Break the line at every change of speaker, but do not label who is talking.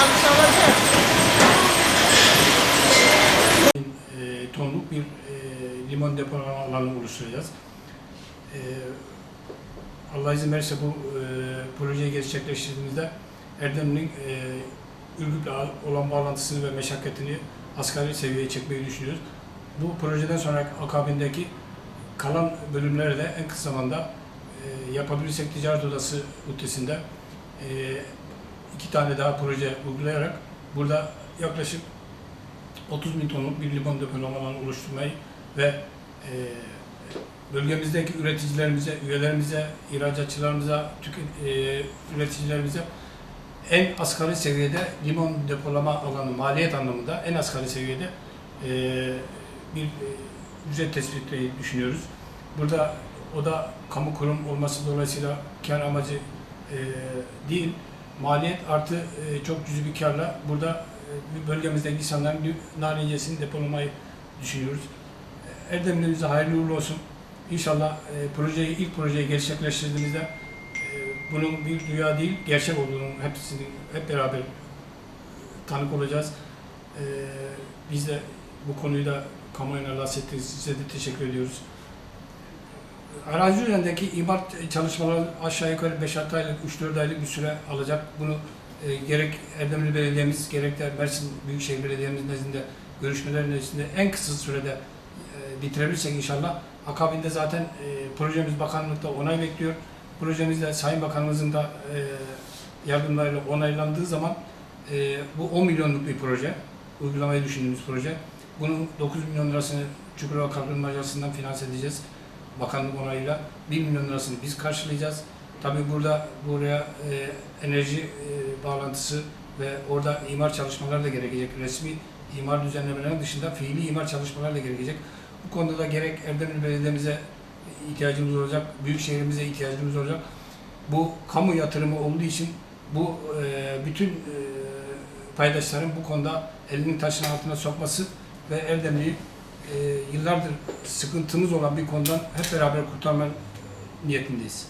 yanlış olacak. E, tonluk bir e, limon depolama alanı oluşturacağız. E, Allah izin verirse bu e, projeyi gerçekleştirdiğimizde Erdem'in e, Ürgüp'le olan bağlantısını ve meşakkatini asgari seviyeye çekmeyi düşünüyoruz. Bu projeden sonra akabindeki kalan bölümleri de en kısa zamanda e, yapabilirsek ticaret odası ötesinde e, iki tane daha proje uygulayarak burada yaklaşık 30 bin tonluk bir limon depolama alanı oluşturmayı ve e, bölgemizdeki üreticilerimize, üyelerimize, ihracatçılarımıza, tüket, e, üreticilerimize en asgari seviyede limon depolama alanı maliyet anlamında en asgari seviyede e, bir e, ücret tespit etmeyi düşünüyoruz. Burada o da kamu kurum olması dolayısıyla kar amacı e, değil, maliyet artı e, çok cüzi bir karla burada e, bölgemizdeki insanların narencesini depolamayı düşünüyoruz. E, Erdemli'mize hayırlı uğurlu olsun. İnşallah e, projeyi ilk projeyi gerçekleştirdiğimizde e, bunun bir rüya değil, gerçek olduğunu hepsini hep beraber tanık olacağız. E, biz de bu konuyu da kamuoyuna bahsettiğiniz için size de teşekkür ediyoruz. Arazi üzerindeki imar çalışmaları aşağı yukarı 5-6 aylık, 3-4 aylık bir süre alacak. Bunu e, gerek Erdemli Belediye'miz, gerek de Mersin Büyükşehir Belediye'miz nezdinde görüşmelerin nezdinde en kısa sürede e, bitirebilirsek inşallah. Akabinde zaten e, projemiz bakanlıkta onay bekliyor. Projemiz de Sayın Bakanımızın da e, yardımlarıyla onaylandığı zaman e, bu 10 milyonluk bir proje. Uygulamayı düşündüğümüz proje. Bunun 9 milyon lirasını Çukurova Kalkınma Ajansı'ndan finanse edeceğiz. Bakanlık onayıyla 1 milyon lirasını biz karşılayacağız. Tabii burada buraya e, enerji e, bağlantısı ve orada imar çalışmaları da gerekecek. Resmi imar düzenlemelerinin dışında fiili imar çalışmaları da gerekecek. Bu konuda da gerek Erdemli Belediye'mize ihtiyacımız olacak, büyük şehrimize ihtiyacımız olacak. Bu kamu yatırımı olduğu için bu e, bütün e, paydaşların bu konuda elini taşın altına sokması ve Erdemli'yi e, yıllardır sıkıntımız olan bir konudan hep beraber kurtarma niyetindeyiz.